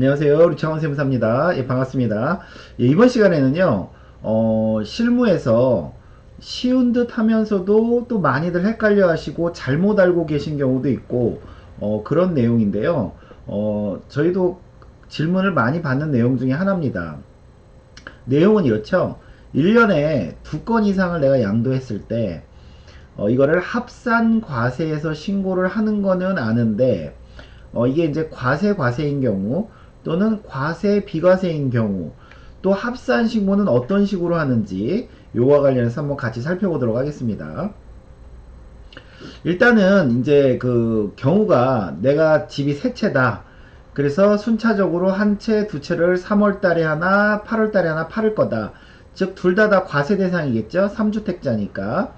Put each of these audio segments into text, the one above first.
안녕하세요. 루창원 세무사입니다. 예, 반갑습니다. 예, 이번 시간에는요, 어, 실무에서 쉬운 듯 하면서도 또 많이들 헷갈려 하시고 잘못 알고 계신 경우도 있고, 어, 그런 내용인데요. 어, 저희도 질문을 많이 받는 내용 중에 하나입니다. 내용은 이렇죠. 1년에 두 건 이상을 내가 양도했을 때, 어, 이거를 합산 과세에서 신고를 하는 거는 아는데, 어, 이게 이제 과세 과세인 경우 또는 과세 비과세인 경우 또 합산 신고는 어떤 식으로 하는지 요와 관련해서 한번 같이 살펴보도록 하겠습니다. 일단은 이제 그 경우가 내가 집이 세 채다. 그래서 순차적으로 한 채, 두 채를 3월 달에 하나, 8월 달에 하나 팔을 거다. 즉, 둘 다다 과세 대상이겠죠? 3주택자니까.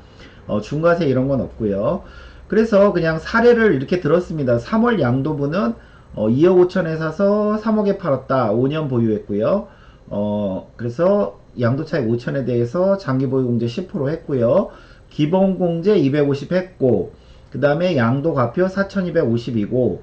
어, 중과세 이런 건 없고요. 그래서 그냥 사례를 이렇게 들었습니다. 3월 양도분은 어, 2억 5천에 사서 3억에 팔았다. 5년 보유했고요. 어, 그래서 양도 차익 5천에 대해서 장기 보유 공제 10% 했고요. 기본 공제 250 했고, 그 다음에 양도 과표 4,250이고,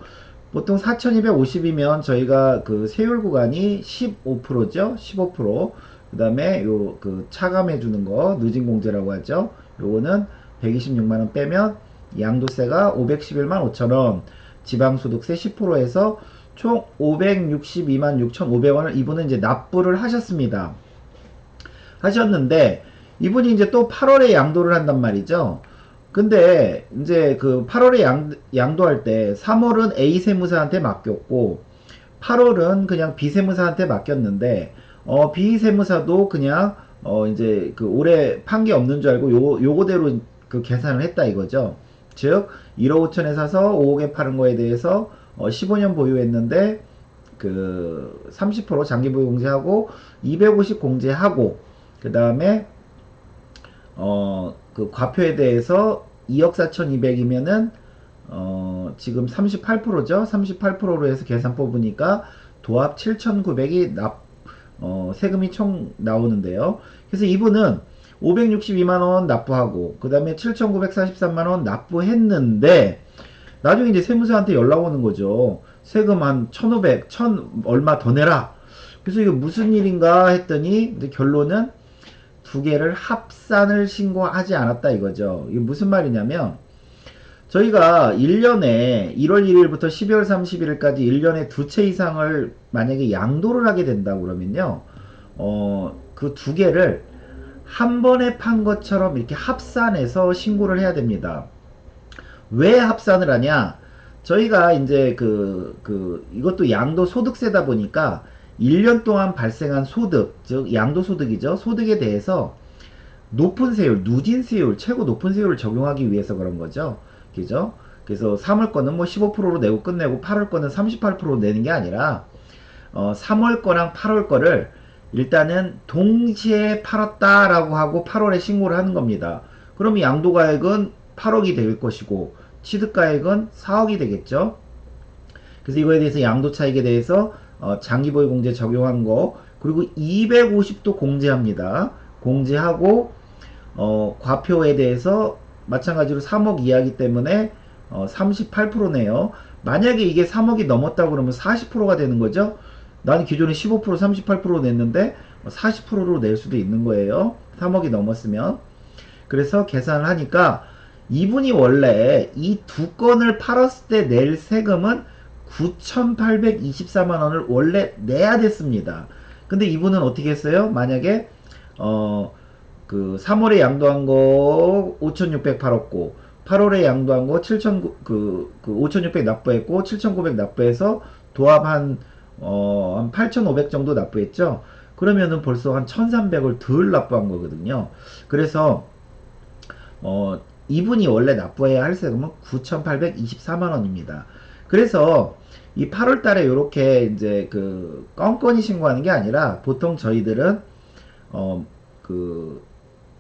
보통 4,250이면 저희가 그 세율 구간이 15%죠? 15%. 그 다음에 요 그 차감해 주는 거, 늦은 공제라고 하죠. 요거는 126만원 빼면 양도세가 511만 5천원, 지방소득세 10%에서 총 562만 6,500원을 이분은 이제 납부를 하셨습니다. 하셨는데 이분이 이제 또 8월에 양도를 한단 말이죠. 근데 이제 그 8월에 양, 양도할 때 3월은 A 세무사한테 맡겼고 8월은 그냥 B 세무사한테 맡겼는데 어 B 세무사도 그냥 어 이제 그 올해 판 게 없는 줄 알고 요 요거대로 그 계산을 했다 이거죠. 즉 1억 5천에 사서 5억에 파는 거에 대해서 어 15년 보유했는데 그 30% 장기 보유 공제하고 250 공제하고 그 다음에 어 그 과표에 대해서 2억 4,200이면은 어 지금 38%죠. 38%로 해서 계산 뽑으니까 도합 7,900이 납 어, 세금이 총 나오는데요. 그래서 이분은 562만원 납부하고, 그 다음에 7,943만원 납부했는데, 나중에 이제 세무서한테 연락 오는 거죠. 세금 한 1,500, 1,000 얼마 더 내라. 그래서 이거 무슨 일인가 했더니, 결론은 두 개를 합산을 신고하지 않았다 이거죠. 이게 무슨 말이냐면, 저희가 1년에 1월 1일부터 12월 31일까지 1년에 두 채 이상을 만약에 양도를 하게 된다 그러면요. 어, 그 두 개를 한 번에 판 것처럼 이렇게 합산해서 신고를 해야 됩니다. 왜 합산을 하냐? 저희가 이제 그, 그, 이것도 양도 소득세다 보니까 1년 동안 발생한 소득, 즉, 양도소득이죠. 소득에 대해서 높은 세율, 누진 세율, 최고 높은 세율을 적용하기 위해서 그런 거죠. 그죠? 그래서 3월 거는 뭐 15%로 내고 끝내고 8월 거는 38%로 내는 게 아니라 어, 3월 거랑 8월 거를 일단은 동시에 팔았다라고 하고 8월에 신고를 하는 겁니다. 그럼 양도가액은 8억이 될 것이고 취득가액은 4억이 되겠죠. 그래서 이거에 대해서 양도 차익에 대해서 어, 장기보유 공제 적용한 거 그리고 250도 공제합니다. 공제하고 어, 과표에 대해서 마찬가지로 3억 이하기 때문에 어, 38%네요. 만약에 이게 3억이 넘었다 그러면 40%가 되는 거죠. 나는 기존에 15% 38% 냈는데 40%로 낼 수도 있는 거예요. 3억이 넘었으면. 그래서 계산을 하니까 이분이 원래 이 두 건을 팔았을 때 낼 세금은 9,824만 원을 원래 내야 됐습니다. 근데 이분은 어떻게 했어요? 만약에 어 그 3월에 양도한 거 5,600 팔았고 8월에 양도한 거 7,000 그, 그 5,600 납부했고 7,900 납부해서 도합 한 어, 한 8,500 정도 납부했죠. 그러면은 벌써 한 1,300을 덜 납부한 거거든요. 그래서 어, 이분이 원래 납부해야 할 세금은 9,824만 원입니다. 그래서 이 8월 달에 이렇게 이제 그 껌껌이 신고하는 게 아니라 보통 저희들은 어, 그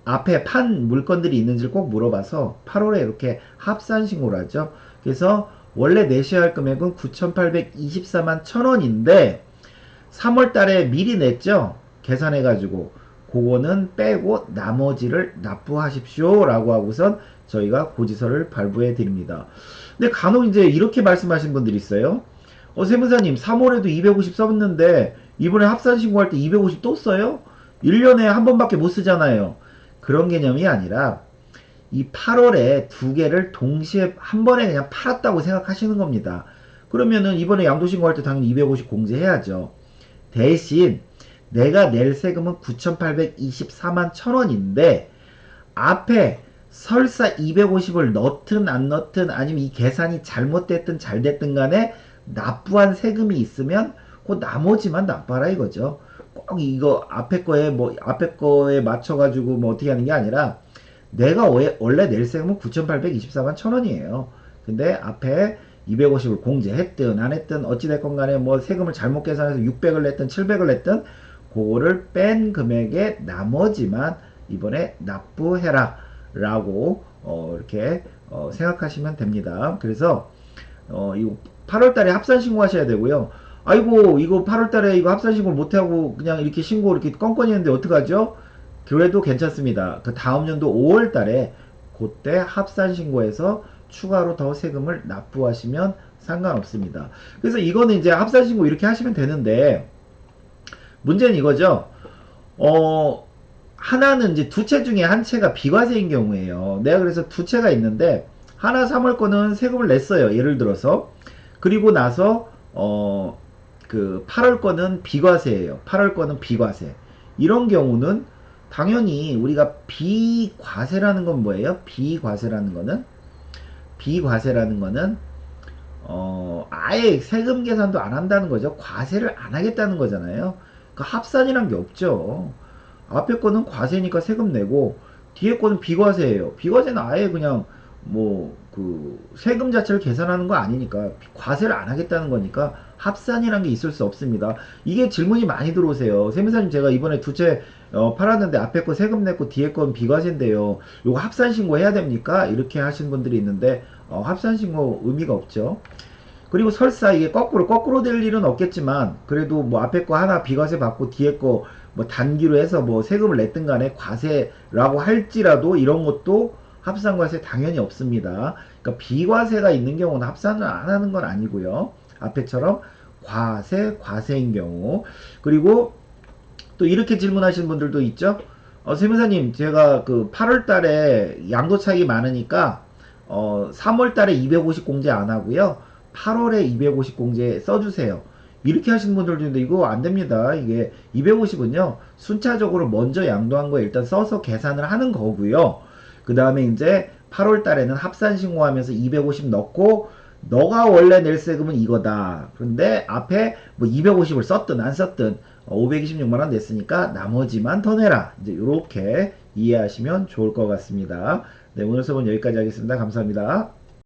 앞에 판 물건들이 있는지를 꼭 물어봐서 8월에 이렇게 합산 신고를 하죠. 그래서 원래 내셔야 할 금액은 9,824만 1,000원인데 3월 달에 미리 냈죠. 계산해 가지고 그거는 빼고 나머지를 납부하십시오 라고 하고선 저희가 고지서를 발부해 드립니다. 근데 간혹 이제 이렇게 말씀하신 분들이 있어요. 어, 세무사님, 3월에도 250 썼는데, 이번에 합산 신고할 때 250 또 써요? 1년에 한 번밖에 못 쓰잖아요. 그런 개념이 아니라, 이 8월에 두 개를 동시에 한 번에 그냥 팔았다고 생각하시는 겁니다. 그러면은 이번에 양도신고할 때 당연히 250 공제해야죠. 대신 내가 낼 세금은 9,824만 1,000원인데 앞에 설사 250을 넣든 안 넣든 아니면 이 계산이 잘못됐든 잘 됐든 간에 납부한 세금이 있으면 그 나머지만 납부하라 이거죠. 꼭 이거 앞에 거에 뭐 앞에 거에 맞춰 가지고 뭐 어떻게 하는 게 아니라 내가 왜- 원래 낼 세금은 9,824만 1,000원이에요. 근데 앞에 250을 공제했든 안 했든 어찌됐건 간에 뭐 세금을 잘못 계산해서 600을 냈든 700을 냈든 그거를 뺀 금액의 나머지만 이번에 납부해라 라고 어, 이렇게 어, 생각하시면 됩니다. 그래서 어, 이거 8월 달에 합산 신고하셔야 되고요. 아이고 이거 8월 달에 이거 합산 신고를 못 하고 그냥 이렇게 신고 이렇게 껌껌이 했는데 어떡하죠? 그래도 괜찮습니다. 그 다음 연도 5월 달에 그때 합산 신고해서 추가로 더 세금을 납부하시면 상관없습니다. 그래서 이거는 이제 합산 신고 이렇게 하시면 되는데 문제는 이거죠. 어, 하나는 이제 두 채 중에 한 채가 비과세인 경우에요. 내가 그래서 두 채가 있는데 하나 3월 거는 세금을 냈어요. 예를 들어서 그리고 나서 어, 그 8월 거는 비과세예요. 8월 거는 비과세. 이런 경우는 당연히 우리가 비과세라는 건 뭐예요? 비과세라는 거는 비과세라는 거는 어, 아예 세금 계산도 안 한다는 거죠. 과세를 안 하겠다는 거잖아요. 그 합산이란 게 없죠. 앞에 거는 과세니까 세금 내고 뒤에 거는 비과세예요. 비과세는 아예 그냥 뭐 그 세금 자체를 계산하는 거 아니니까 과세를 안 하겠다는 거니까 합산이란 게 있을 수 없습니다. 이게 질문이 많이 들어오세요. 세무사님 제가 이번에 두채 어, 팔았는데 앞에 거 세금 냈고 뒤에 건 비과세인데요. 요거 합산 신고 해야 됩니까? 이렇게 하신 분들이 있는데 어, 합산 신고 의미가 없죠. 그리고 설사 이게 거꾸로 거꾸로 될 일은 없겠지만 그래도 뭐 앞에 거 하나 비과세 받고 뒤에 거 뭐 단기로 해서 뭐 세금을 냈든 간에 과세라고 할지라도 이런 것도 합산과세 당연히 없습니다. 그러니까 비과세가 있는 경우는 합산을 안 하는 건 아니고요. 앞에처럼 과세, 과세인 경우 그리고 또 이렇게 질문하시는 분들도 있죠. 어, 세무사님 제가 그 8월 달에 양도 차익이 많으니까 어, 3월 달에 250 공제 안 하고요. 8월에 250 공제 써주세요. 이렇게 하시는 분들도 있는데 이거 안 됩니다. 이게 250은요. 순차적으로 먼저 양도한 거 일단 써서 계산을 하는 거고요. 그 다음에 이제 8월 달에는 합산 신고하면서 250 넣고 너가 원래 낼 세금은 이거다. 그런데 앞에 뭐 250을 썼든 안 썼든 526만 원 냈으니까 나머지만 더 내라. 이제 이렇게 이해하시면 좋을 것 같습니다. 네, 오늘 수업은 여기까지 하겠습니다. 감사합니다.